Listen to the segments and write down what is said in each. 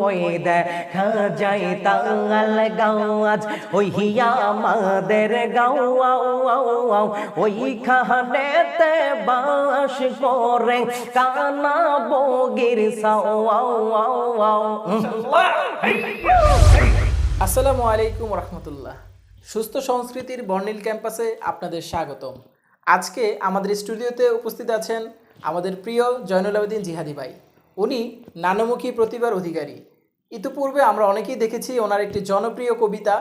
ওই বাস করে কানা বগির আসসালামু আলাইকুম রহমতুল্লাহ। সুস্থ সংস্কৃতির বর্ণিল ক্যাম্পাসে আপনাদের স্বাগতম। আজকে আমাদের স্টুডিওতে উপস্থিত আছেন আমাদের প্রিয় জয়নুল আবেদিন জিহাদি ভাই। উনি নানমুখী প্রতিভার অধিকারী। ইতিপূর্বে আমরা অনেকেই দেখেছি ওনার একটি জনপ্রিয় কবিতা,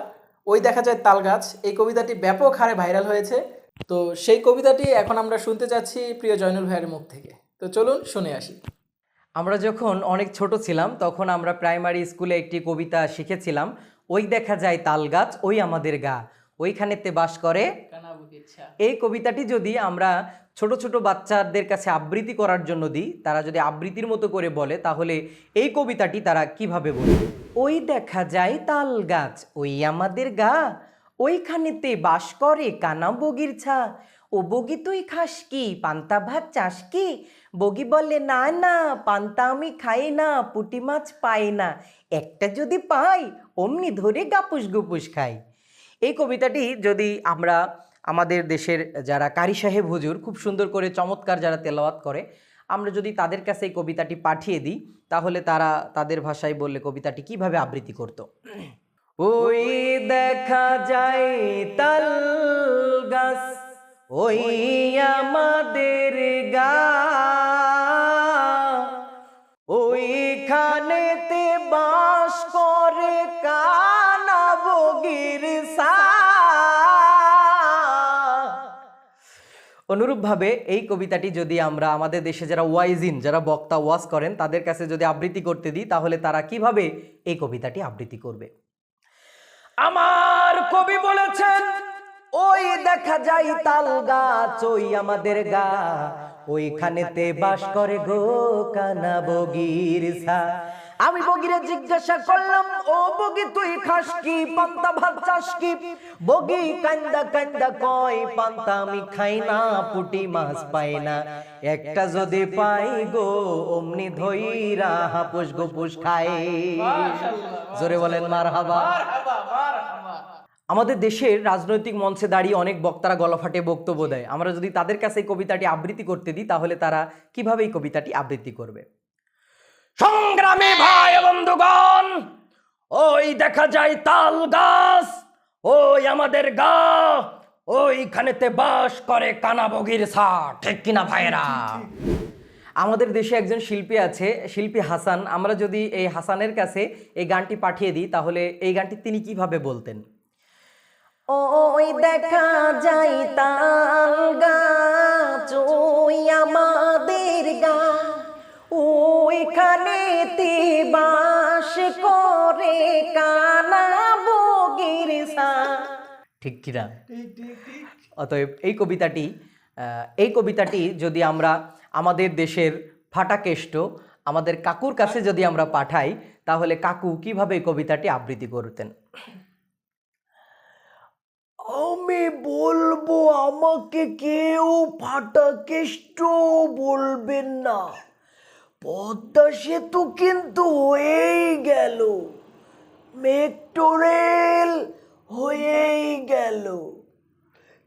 ওই দেখা যায় তালগাছ এই কবিতাটি ব্যাপক হারে ভাইরাল হয়েছে। তো সেই কবিতাটি এখন আমরা শুনতে যাচ্ছি প্রিয় জয়নুল ভাইয়ের মুখ থেকে। তো চলুন শুনে আসি। আমরা যখন অনেক ছোট ছিলাম, তখন আমরা প্রাইমারি স্কুলে একটি কবিতা শিখেছিলাম, ওই দেখা যায় তাল গাছ, ওই আমাদের গা। ওইখানেতে বাস করে এই কবিতাটি যদি আমরা ছোট ছোট বাচ্চাদের কাছে আবৃত্তি করার জন্য দিই, তারা যদি আবৃত্তির মতো করে বলে, তাহলে এই কবিতাটি তারা কীভাবে বলবে? ওই দেখা যায় তাল গাছ, ওই আমাদের গা, ওইখানেতে বাস করে কানা বগির ছা। ও বগি তুই খাস কি, পান্তা ভাত চাস কি? বগি বলে, না না, পান্তা আমি খাই না, পুটি মাছ পাই না। একটা যদি পাই, অমনি ধরে গাপুস গুপুস খাই। এই কবিতাটি যদি আমরা আমাদের দেশের যারা কারি সাহেব হুজুর, খুব সুন্দর করে চমৎকার যারা তেলাওয়াত করে, আমরা যদি তাদের কাছে এই কবিতাটি পাঠিয়ে দিই, তাহলে তারা তাদের ভাষায় বললে কবিতাটি কীভাবে আবৃত্তি করত? ওই দেখা যায় তাল গাছ, ওই আমাদের গা। ওইখানেতে বাস করে কানা বগির সা অনুরূপভাবে এই কবিতাটি যদি আমরা আমাদের দেশে যারা ওয়াইজিন, যারা বক্তা ওয়াজ করেন, তাদের কাছে যদি আবৃত্তি করতে দিই, তাহলে তারা কীভাবে এই কবিতাটি আবৃত্তি করবে? আমার কবি বলেছেন, ওই দেখা যায় তাল গাছ, ওই আমাদের গা। ওইখানেতে বাস করে গো কানা বগির সা আমি বগিরে জিজ্ঞাসা করলাম ও বগি তুই খাস কি? পান্তা ভাত চাস কি? বগি কান্দা কান্দা কয় পান্তা আমি খাই না পুটি মাছ পাই না। একটা যদি পাই গো অমনি ধইরা হাপুস গুপুস খাই। জোরে বলেন মার হাবা আমাদের দেশের রাজনৈতিক মঞ্চে দাঁড়িয়ে অনেক বক্তারা গলাফাটে বক্তব্য দেয়। আমরা যদি তাদের কাছে এই কবিতাটি আবৃত্তি করতে দিই তাহলে তারা কীভাবে এই কবিতাটি আবৃত্তি করবে? সংগ্রামী ভাই বন্ধুগণ, ওই দেখা যায় তাল গাছ, ওই আমাদের গা, ওইখানেতে বাস করে কানাবগির সা ঠিক কিনা ভাইরা আমাদের দেশে একজন শিল্পী আছে, শিল্পী হাসান। আমরা যদি এই হাসানের কাছে এই গানটি পাঠিয়ে দিই, তাহলে এই গানটি তিনি কীভাবে বলতেন? ওই দেখা যায় তাল গাছ, ওই আমাদের গা। ওইখানে বাস করে কানা বগির সা। ঠিক কিনা? অতএব এই কবিতাটি এই কবিতাটি যদি আমরা আমাদের দেশের ফাটাকেষ্ট আমাদের কাকুর কাছে যদি আমরা পাঠাই তাহলে কাকু কীভাবে এই কবিতাটি আবৃত্তি করতেন? আমি বলব আমাকে কেউ ফাটাকেষ্ট বলবেন না। পদ্মা সেতু কিন্তু হয়েই গেল। মেট্রো রেল হয়েই গেল।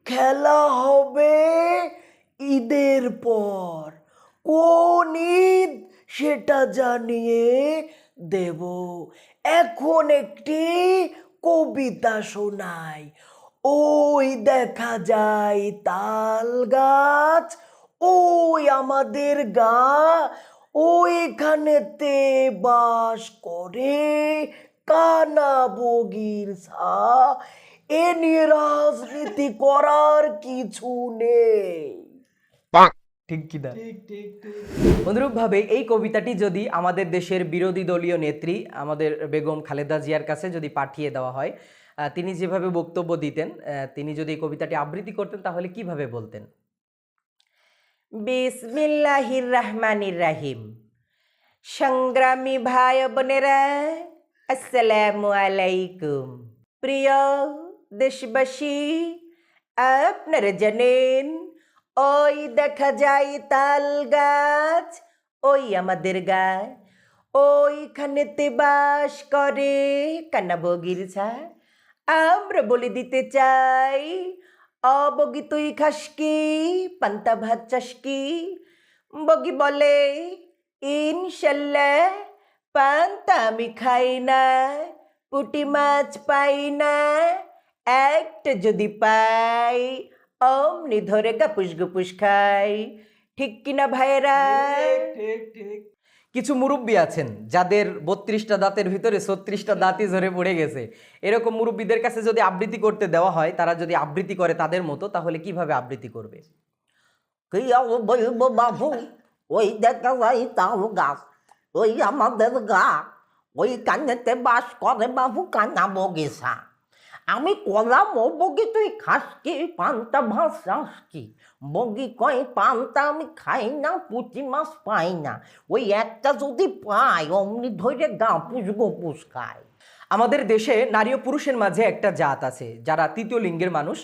খেলা হবে ঈদের পর। কোন ঈদ সেটা জানিয়ে দেব। এখন একটি কবিতা শোনাই। ওই দেখা যায় তাল গাছ, ওই আমাদের গা ওইখানেতে বাস করে কানা বগির সা এ নিয়ে রাজনীতি করার কিছু নেই। ঠিক কিনা অনুরূপভাবে এই কবিতাটি যদি আমাদের দেশের বিরোধী দলীয় নেত্রী আমাদের বেগম খালেদা জিয়ার কাছে যদি পাঠিয়ে দেওয়া হয় আহ, তিনি যেভাবে বক্তব্য দিতেন আহ, তিনি যদি এই কবিতাটি আবৃত্তি করতেন তাহলে কীভাবে বলতেন? বিসমিল্লাহির রহমানির রাহিম সংগ্রামী ভাই বোনেরা, আসসালামু আলাইকুম। প্রিয় দেশবাসী, আপনারা জানেন, ওই দেখা যায় তাল গাছ, ওই আমাদের গাছ। ওইখানেতে বাস করে কান্না বগির ছা আমরা বলে দিতে চাই অবগি তুই খাস কি? পান্তা ভাত চাস কি? বগি বলে, ইনশাল্লাহ পান্তা আমি খাই না, পুটি মাছ পাই না, একটা যদি পাই, অমনি ধরে গাপুস গুপুস খাই। ঠিক কিনা ভাইয়েরা? ঠিক ঠিক। কিছু মুরব্বী আছেন যাদের বত্রিশটা দাঁতের ভিতরে ছত্রিশটা দাঁতই ঝরে পড়ে গেছে। এরকম মুরব্বীদের কাছে যদি আবৃত্তি করতে দেওয়া হয়, তারা যদি আবৃত্তি করে তাদের মতো, তাহলে কীভাবে আবৃত্তি করবে? ওই দেখা যাই তাও গাছ, ওই আমাদের গা, ওই কানেতে বাস করে বাবু কানা বগিসা। আমি কলাম বগি তুই খাস কি? পান্তা ভাত চাস কি? বগি কয় পান্তা আমি খাই না পুঁটি মাছ পাই না। ওই একটা যদি পাই অমনি ধরে গা পুষ গোপুস খায় আমাদের দেশে নারী ও পুরুষের মাঝে একটা জাত আছে যারা তৃতীয় লিঙ্গের মানুষ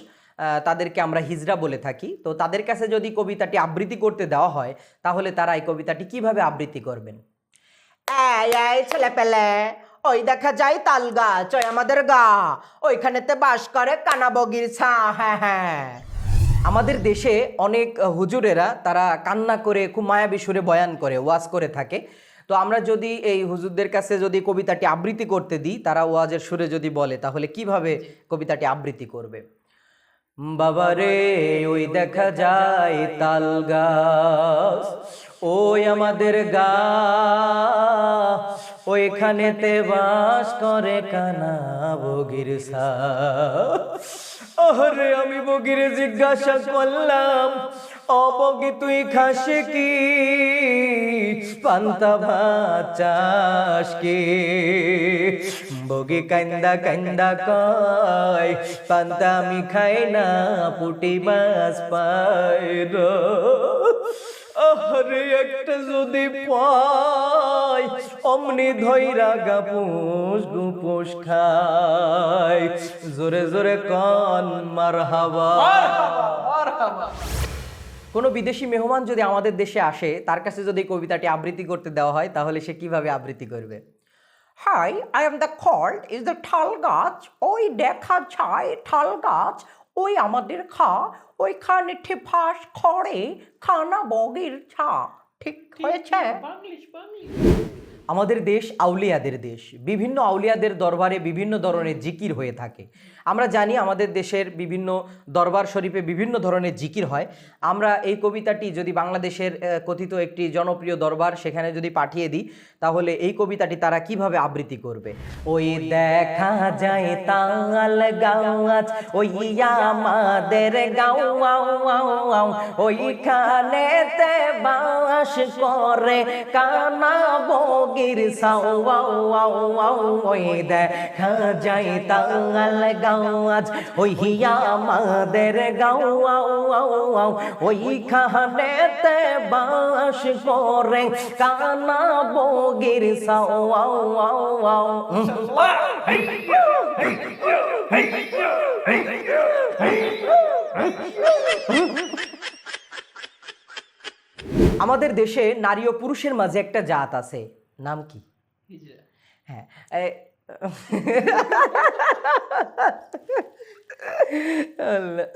তাদেরকে আমরা হিজড়া বলে থাকি। তো তাদের কাছে যদি কবিতাটি আবৃত্তি করতে দেওয়া হয় তাহলে তারা এই কবিতাটি কীভাবে আবৃত্তি করবেন? ছেলে পেলে ওই দেখা যায় তাল গাছ ওই আমাদের গা। ওইখানেতে বাস করে কানা বগির ছা হ্যাঁ হ্যাঁ। আমাদের দেশে অনেক হুজুরেরা তারা কান্না করে খুব মায়াবী সুরে বয়ান করে ওয়াজ করে থাকে। তো আমরা যদি এই হুজুরদের কাছে যদি কবিতাটি আবৃত্তি করতে দিই তারা ওয়াজের সুরে যদি বলে তাহলে কীভাবে কবিতাটি আবৃত্তি করবে? বাবারে ওই দেখা যায় তাল গাছ ওই আমাদের গা। ওইখানেতে বাস করে কানা বগির আরে আমি বগিরে জিজ্ঞাসা করলাম অবগি তুই খাস কি? পান্তা ভাত কি? বগি কান্দা কান্দা কয়, পান্তা আমি খাই না, পুটি মাছ পাই রে। একটা যদি পাই অমনি ধৈরা গাপুস গুপুস খাই। জোরে জোরে কন মার হাওয়া কোনো বিদেশি মেহমান যদি আমাদের দেশে আসে তার কাছে যদি কবিতাটি আবৃত্তি করতে দেওয়া হয় তাহলে সে কীভাবে আবৃত্তি করবে? Hi I am the called is the ঠাল গাছ ওই দেখা যায় ঠাল গাছ ওই আমাদের খা ওই ওইখানে ঠিফাস খড়ে খানা বগির ছা। ঠিক হয়েছে? বাংলিশ বাংলিশ। আমাদের দেশ আউলিয়াদের দেশ। বিভিন্ন আউলিয়াদের দরবারে বিভিন্ন ধরনের জিকির হয়ে থাকে। আমরা জানি আমাদের দেশের বিভিন্ন দরবার শরীফে বিভিন্ন ধরনের জিকির হয়। আমরা এই কবিতাটি যদি বাংলাদেশের কথিত একটি জনপ্রিয় দরবার সেখানে যদি পাঠিয়ে দিই তাহলে এই কবিতাটি তারা কীভাবে আবৃত্তি করবে? ওই দেখা যায় তাল গাছ ওই আমাদের গাও ওইখানেতে বাস করে কানা সাও ওই দেখা যায় তাল গাছ ওই আমাদের গাও ওইখানেতে বাস করে। কানা বগির সাও আমাদের দেশে নারী ও পুরুষের মাঝে একটা জাত আছে। নাম কি হ্যাঁ আল্লাহ।